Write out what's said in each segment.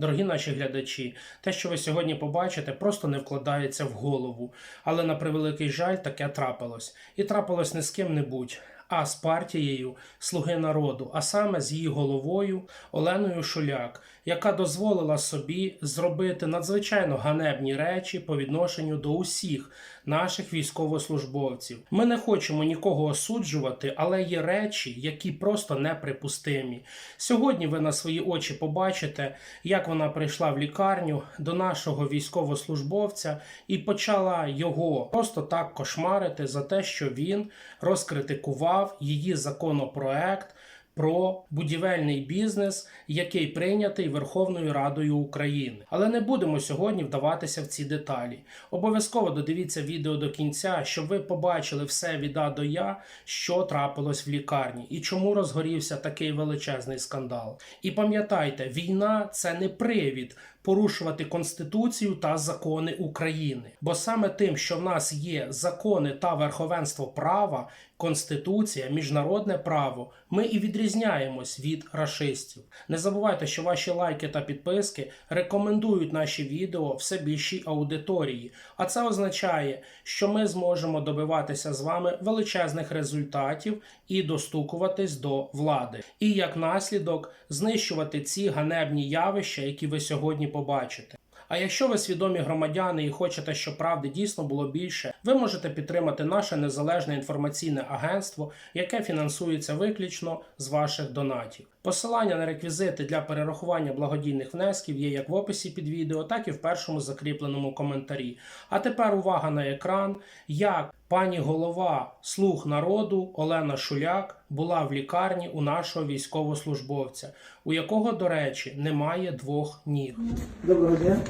Дорогі наші глядачі, те, що ви сьогодні побачите, просто не вкладається в голову. Але на превеликий жаль, таке трапилось. І трапилось не з ким-небудь, а з партією Слуги народу, а саме з її головою Оленою Шуляк, яка дозволила собі зробити надзвичайно ганебні речі по відношенню до усіх наших військовослужбовців. Ми не хочемо нікого осуджувати, але є речі, які просто неприпустимі. Сьогодні ви на свої очі побачите, як вона прийшла в лікарню до нашого військовослужбовця і почала його просто так кошмарити за те, що він розкритикував її законопроект. Про будівельний бізнес, який прийнятий Верховною Радою України. Але не будемо сьогодні вдаватися в ці деталі. Обов'язково додивіться відео до кінця, щоб ви побачили все від А до Я, що трапилось в лікарні і чому розгорівся такий величезний скандал. І пам'ятайте, війна це не привід порушувати конституцію та закони України. Бо саме тим, що в нас є закони та верховенство права, конституція, міжнародне право, ми і відрізняємось від рашистів. Не забувайте, що ваші лайки та підписки рекомендують наші відео все більшій аудиторії, а це означає, що ми зможемо добиватися з вами величезних результатів і достукуватись до влади, і як наслідок знищувати ці ганебні явища, які ви сьогодні побачите. А якщо ви свідомі громадяни і хочете, щоб правди дійсно було більше, ви можете підтримати наше незалежне інформаційне агентство, яке фінансується виключно з ваших донатів. Посилання на реквізити для перерахування благодійних внесків є як в описі під відео, так і в першому закріпленому коментарі. А тепер увага на екран, як пані голова слуг народу Олена Шуляк була в лікарні у нашого військовослужбовця, у якого, до речі, немає двох ніг. Доброго дня.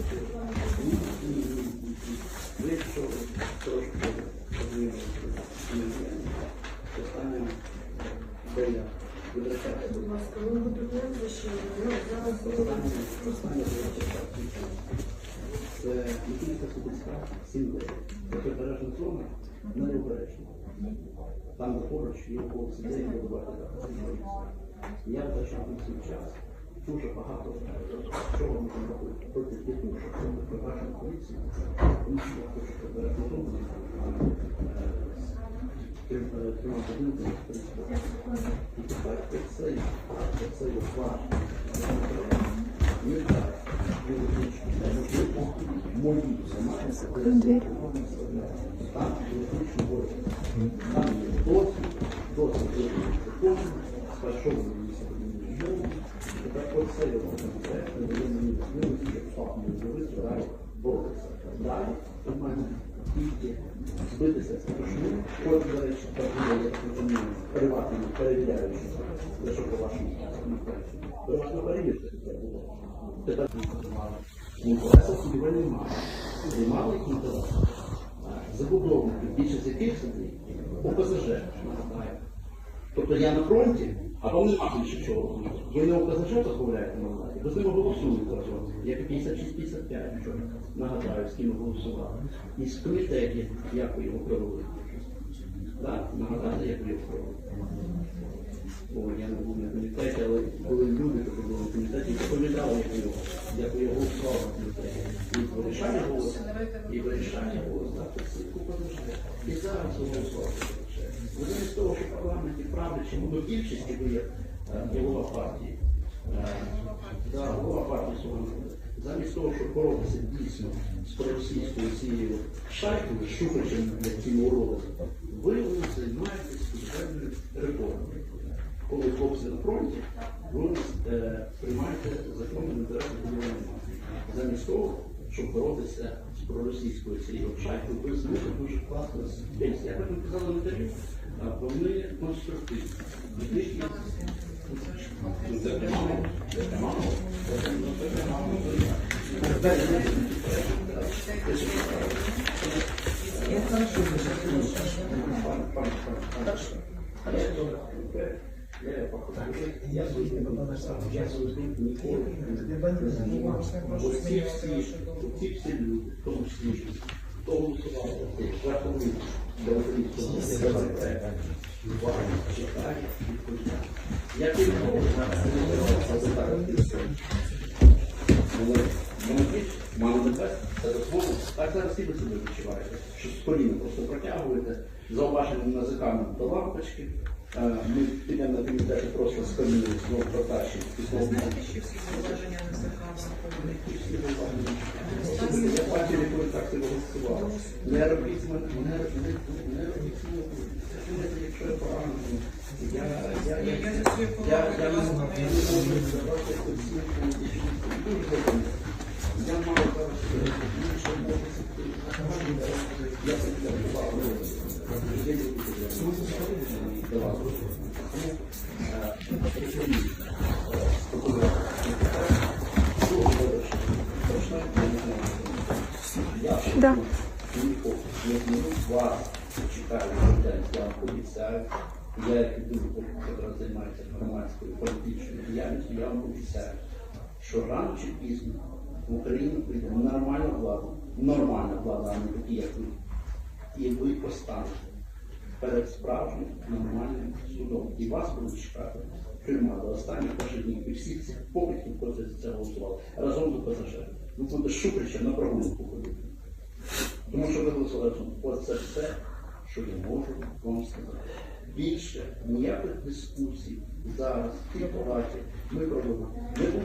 Що Це Микільська Субицька, 7 лет. Це прибережна не обережна. Там поруч є хлопці, де. Я на свій час. Дуже багато чого ми робили проти того, що це прибережна поліція. Тому що я хочу прибережну зону. Тримати будинку, і тепер оцей, оцей ваш не так, можливо, мої займаються, там юридично боротьба. Там є досвід, досвід закону, сфальшований місцевим Концепт не дає мені можливості, як фаховий юрист, далі у мене тільки збитися з порушення, хоч, до по вашому. Приватно перевірте, це було. Тепер інтересу собі ви не мали. Не мали інтересу. Забудовники, більшість яких. Тобто я на фронті, а вам нема більше чого робити. Ви не ОПЗЖ розмовляєте на владі, ви з ними голосуєте разом. Як і 56-55, вчора нагадаю, з ким голосували. І з комітетів, як ви його провели. Так, нагадати, як ви його. О, я не був на комітеті, але коли люди такі були в комітеті, пам'ятали, як його, як ви його голосували в комітеті. І вирішання голос, і вирішання голос, так, це купа дуже. І зараз ви Ви замість того, що в парламенті правда, чому до більшості є е, голова партії, е, голова партії «Слуга народу», замість того, щоб боротися дійсно з проросійською цією шайкою, шукачем, ці уроди, ви займаєтесь соціальною реформою. Коли хлопці на фронті, ви е, приймаєте закони в інтересах Замість того, щоб боротися з проросійською цією шайкою, ви знову дуже класно з Я так не казав на інтерв'ю, вони конструктивні. Ви. Я. Хорошо. Я свої ніколи займався. Оці всі, оці всі люди, в тому числі, хто голосував за комісію, за українського законопроекту, уважно читає, відповідає. Я керівник, Мама небес, це дозволено. Так зараз і ви себе відчуваєте, що коліна просто протягуєте, зауваженням язиками до лампочки. Е, Ми підемо на комітеті просто з коліна знову протащі. Ви знаєте, що всі зауваження на заказ? Я бачив, як ви так себе голосували. Не робіть мене, не робіть, не робіть мене. Якщо я погано, я, не можу, я не можу. Я не буду пройшла, я знаю. Я Да. обіцяю. Я як людина, яка займається політичною діяльністю, я вам обіцяю, що рано чи пізно в Україну прийде нормальна влада, нормальна влада, а не такі, як ви. І ви постанете перед справжнім нормальним судом. І вас будуть чекати тюрма до останніх ваших днів. І всіх цих покидьків, хто за це голосував, разом до ПЗЖ. Ви будете шукричем на прогулку ходити. Тому що ви голосували. Оце все, що я можу вам сказати. Більше ніяких дискусій зараз в цій палаті ми проводимо не будемо.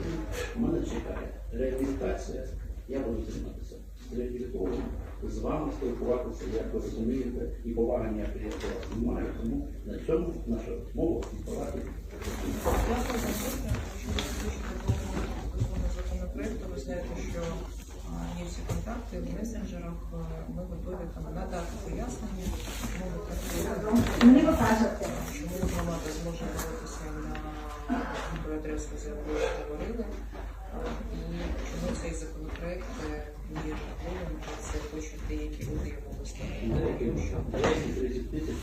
Мене чекає реабілітація. Я буду займатися з з вами спілкуватися, як ви розумієте, і поваги ніякої вас не маю. Тому на цьому наша розмова в цій палаті. Слухання. Хочу розповісти законопроекту. Ви знаєте, що є всі контакти в месенджерах. Ми готові там надати пояснення. Мені ви кажете. Чому громада зможе боротися на ту адресу, за якою говорили, і чому цей законопроект е, є жахливим, а це хочуть деякі люди його виставити. Деякі деякі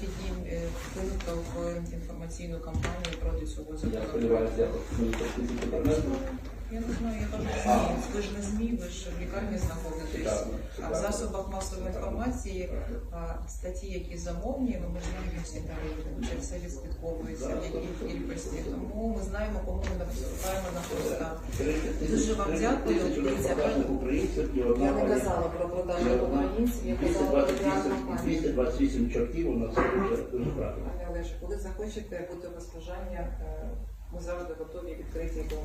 вихідні е, вкинуто в інформаційну кампанію проти цього Я закону. Я не знаю, я кажу ЗМІ. Ви ж не ЗМІ, ви ж в лікарні знаходитесь. А в засобах масової інформації а, статті, які замовні, ну ми знаємо всі там, це все відслідковується, в якій кількості. Тому ми знаємо, кому ми наступаємо на поста. Дуже вам дякую. Дивіться, Я не казала про продажу українців, я казала про 228 реальну 228 чортів у нас дуже, правильно. Пане Олеже, коли захочете бути без бажання, е, ми завжди готові відкриті до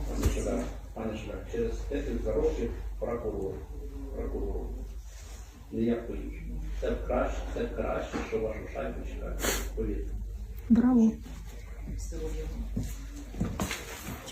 Пане Шуляк, через декілька років прокурор, прокурор, ніяк по-іншому. Це краще, це краще, що вашу шайбу чекає. Повірте. Браво. Всього.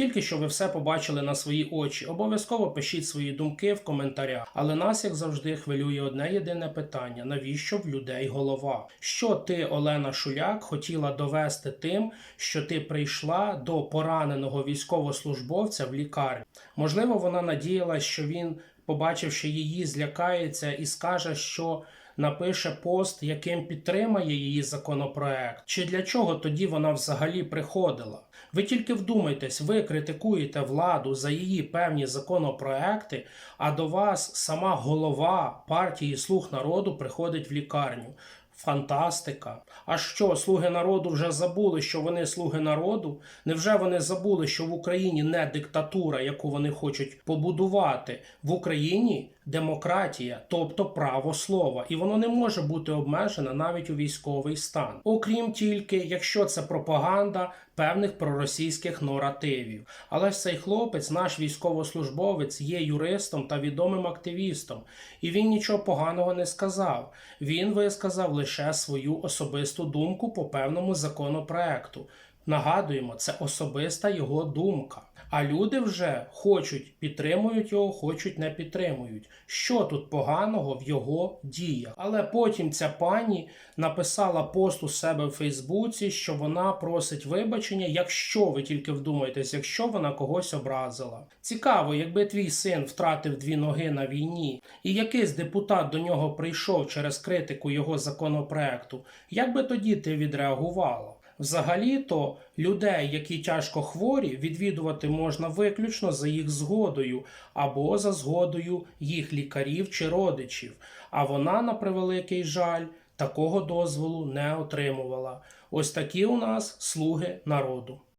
Тільки що ви все побачили на свої очі. Обов'язково пишіть свої думки в коментарях. Але нас, як завжди, хвилює одне єдине питання: навіщо в людей голова? Що ти, Олена Шуляк, хотіла довести тим, що ти прийшла до пораненого військовослужбовця в лікарню? Можливо, вона надіялась, що він, побачивши її, злякається і скаже, що. Напише пост, яким підтримає її законопроект, чи для чого тоді вона взагалі приходила? Ви тільки вдумайтесь, ви критикуєте владу за її певні законопроекти, а до вас сама голова партії Слуг народу приходить в лікарню. Фантастика! А що, слуги народу вже забули, що вони слуги народу? Невже вони забули, що в Україні не диктатура, яку вони хочуть побудувати? В Україні демократія, тобто право слова, і воно не може бути обмежене навіть у військовий стан. Окрім тільки, якщо це пропаганда певних проросійських наративів. Але ж цей хлопець, наш військовослужбовець, є юристом та відомим активістом, і він нічого поганого не сказав. Він висказав лише свою особисту думку по певному законопроекту. Нагадуємо, це особиста його думка. А люди вже хочуть, підтримують його, хочуть, не підтримують. Що тут поганого в його діях? Але потім ця пані написала пост у себе в Фейсбуці, що вона просить вибачення, якщо ви тільки вдумаєтесь, якщо вона когось образила. Цікаво, якби твій син втратив дві ноги на війні, і якийсь депутат до нього прийшов через критику його законопроекту, як би тоді ти відреагувала? Взагалі-то людей, які тяжко хворі, відвідувати можна виключно за їх згодою або за згодою їх лікарів чи родичів. А вона, на превеликий жаль, такого дозволу не отримувала. Ось такі у нас слуги народу.